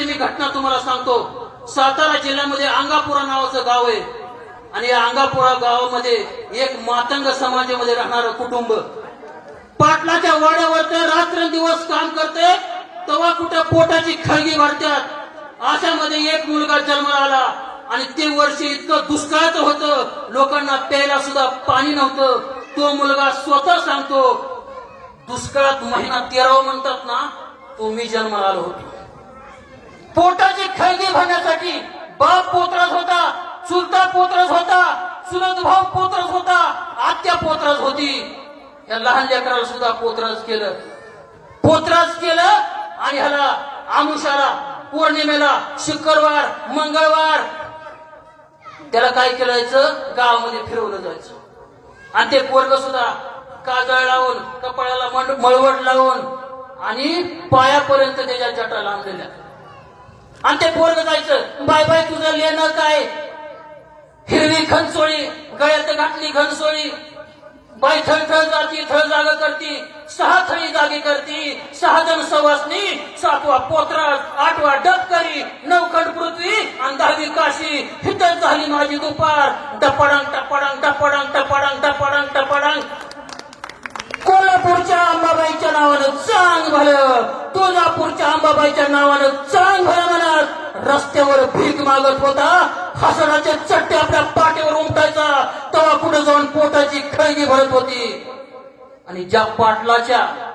साताऱ्याची मी घटना तुम्हाला सांगतो. सातारा जिल्ह्यामध्ये अंगापुरा नावाचं गाव आहे. आणि या अंगापुरा गावामध्ये एक मातंग समाजामध्ये राहणारं कुटुंब. पाटलाच्या वाड्यावर ते रात्रंदिवस काम करते तेव्हा कुठे पोटाची खळगी भरतात. अशामध्ये एक मुलगा जन्माला आला. आणि ते वर्ष इतकं दुष्काळाचं होतं. लोकांना प्यायला सुद्धा पाणी नव्हतं. तो मुलगा स्वतः सांगतो दुष्काळात महिना तेरावा म्हणतात ना तो मी जन्माला आलो होतो. पोटाची खळगी भरण्यासाठी बाप पोत्रच होता चुलता पोत्रच होता चुलत भाऊ पोत्रच होता आत्या पोत्रच होती. या लहान लेकराला सुद्धा पोत्रच केलं. पोत्रच केलं आणि ह्याला आमुषाला पौर्णिमेला शुक्रवार मंगळवार त्याला काय केलं जायचं गावामध्ये फिरवलं जायचं. आणि ते पोरग सुद्धा काजळ लावून कपाळाला मंड- मळवट लावून आणि पायापर्यंत त्याच्या जटा लांबलेल्या आणि ते पोरग जायचं बाय बाय तुझं लेणं काय? हिरवी घनसोळी गळ्यात घातली घनसोळी. बाई थळ थळ जाती थळ जाग करती सहा थळी जागी करती. सहा जण सवासनी सातवा पोत्रा आठवा डबकरी नवखंड पृथ्वी आणि दहावी काशी. हितच झाली माझी दुपार. टपडांग टपडांग टपडांग टपडांग टपडंग टपडांग कोल्हापूरच्या अंबाबाईच्या नावानं चांग भलं. तुळजापूरच्या अंबाबाईच्या नावानं चांग भलं रस्त्यावर भीक मागत होता. हसनाचे चट्टे आपल्या पाठीवर उमटायचा. तवा कुठे जाऊन पोटाची खळगी भरत होती. आणि ज्या पाटलाच्या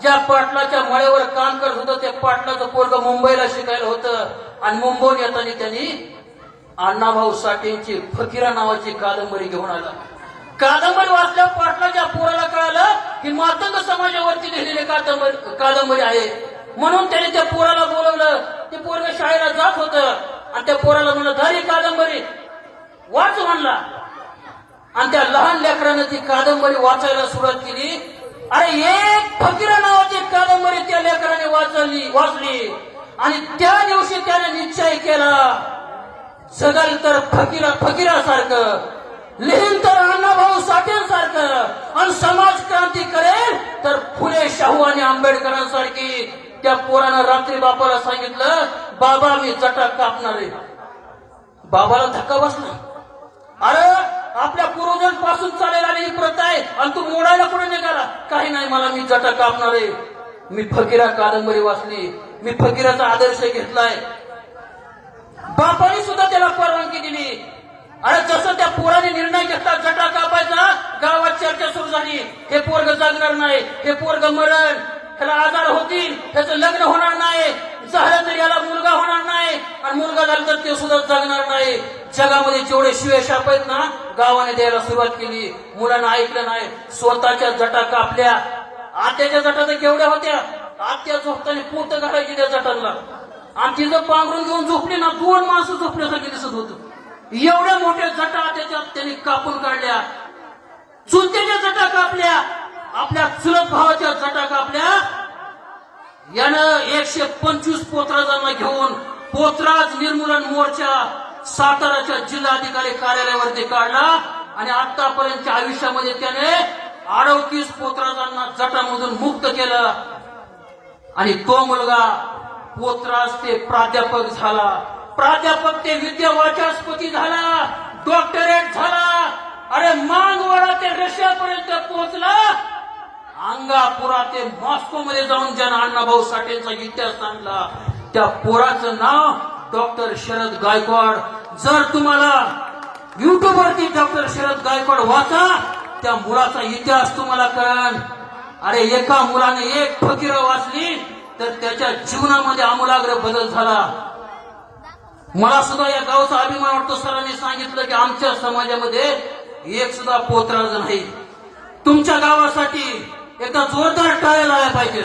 ज्या पाटलाच्या मळ्यावर काम करत होतं त्या पाटलाचं पोरग मुंबईला शिकायला होतं. आणि मुंबईत येताना त्यांनी अण्णाभाऊ साठेंची फकीरा नावाची कादंबरी घेऊन आला. कादंबरी वाचल्या पाटलाच्या पोराला कळालं की मातंग समाजावरती लिहिलेली कादंबरी कादंबरी आहे. म्हणून त्याने त्या पोराला बोलवलं. ते पोरग शाळेला जात होत. आणि त्या पोराला म्हणलं धरी कादंबरी. वाच म्हणला. आणि त्या लहान लेकरानं ती कादंबरी वाचायला सुरुवात केली. अरे एक फकीरा नावाची कादंबरी त्या लेकराने वाचली वाचली. आणि त्या दिवशी त्याने निश्चय केला. जगाल तर फकीरा फकीरासारखं. लिहिन तर अण्णाभाऊ साठे रात्री बापाला सांगितलं बाबा मी जटा कापणार आहे. बाबाला धक्का बसला. अरे आपल्या पूर्वजांपासून चालेल आलेली प्रथा आहे आणि तू मोडायला कुठे निघाला? काही नाही मला मी जटा कापणार आहे. मी फकीरा कादंबरी वाचली. मी फकीराचा आदर्श घेतलाय. बापाने सुद्धा त्याला परवानगी दिली. अरे जसं त्या पोराने निर्णय घेतला जटा कापायचा गावात चर्चा सुरू झाली. हे पोरग जगणार नाही. हे पोरग मरण. त्याला आजार होतील त्याचं लग्न होणार नाही झालं तर याला मुलगा होणार नाही आणि मुलगा झाला तर ते सुद्धा जगणार नाही. जगामध्ये जेवढे शिवे शाप आहेत ना गावाने द्यायला सुरुवात केली मुलांना ऐकलं नाही स्वतःच्या जटा कापल्या. आत्याच्या जटा तर केवढ्या होत्या आत्या झोपताना पोत घालायची त्या जटांना. आणि तिचं पांघरून घेऊन झोपली ना दोन माणसं झोपण्यासाठी दिसत होत. एवढ्या मोठ्या जटा त्याच्यात त्यांनी कापून काढल्या. चुलत्याच्या जटा कापल्या. आपल्या चुलत भावाच्या जटा कापल्या यानं एकशे पंचवीस पोतराजांना घेऊन पोतराज निर्मूलन मोर्चा साताराच्या जिल्हाधिकारी कार्यालयावरती काढला आणि आतापर्यंतच्या आयुष्यामध्ये त्याने अडोतीस पोतराजांना जटामधून मुक्त केलं. आणि तो मुलगा पोत्राज ते प्राध्यापक झाला. प्राध्यापक ते विद्या वाचस्पती झाला. डॉक्टरेट झाला. अरे मांगवाडा ते रशियापर्यंत पोहोचला. अंगापुरा ते मॉस्को मध्ये जाऊन ज्यानं अण्णाभाऊ साठेंचा इतिहास आणला त्या पोराचं नाव डॉक्टर शरद गायकवाड. जर तुम्हाला युट्यूबवरती डॉक्टर शरद गायकवाड वाचा त्या मुलाचा इतिहास तुम्हाला कळण अरे एका मुलाने एक फकीर वाचली तर त्याच्या जीवनामध्ये आमूलाग्र बदल झाला. मला सुद्धा या गावचा अभिमान वाटतो सरांनी सांगितलं की आमच्या समाजामध्ये एक सुद्धा पोत्राज नाही. तुमच्या गावासाठी एका जोरदार टाळ्या लावल्या पाहिजे.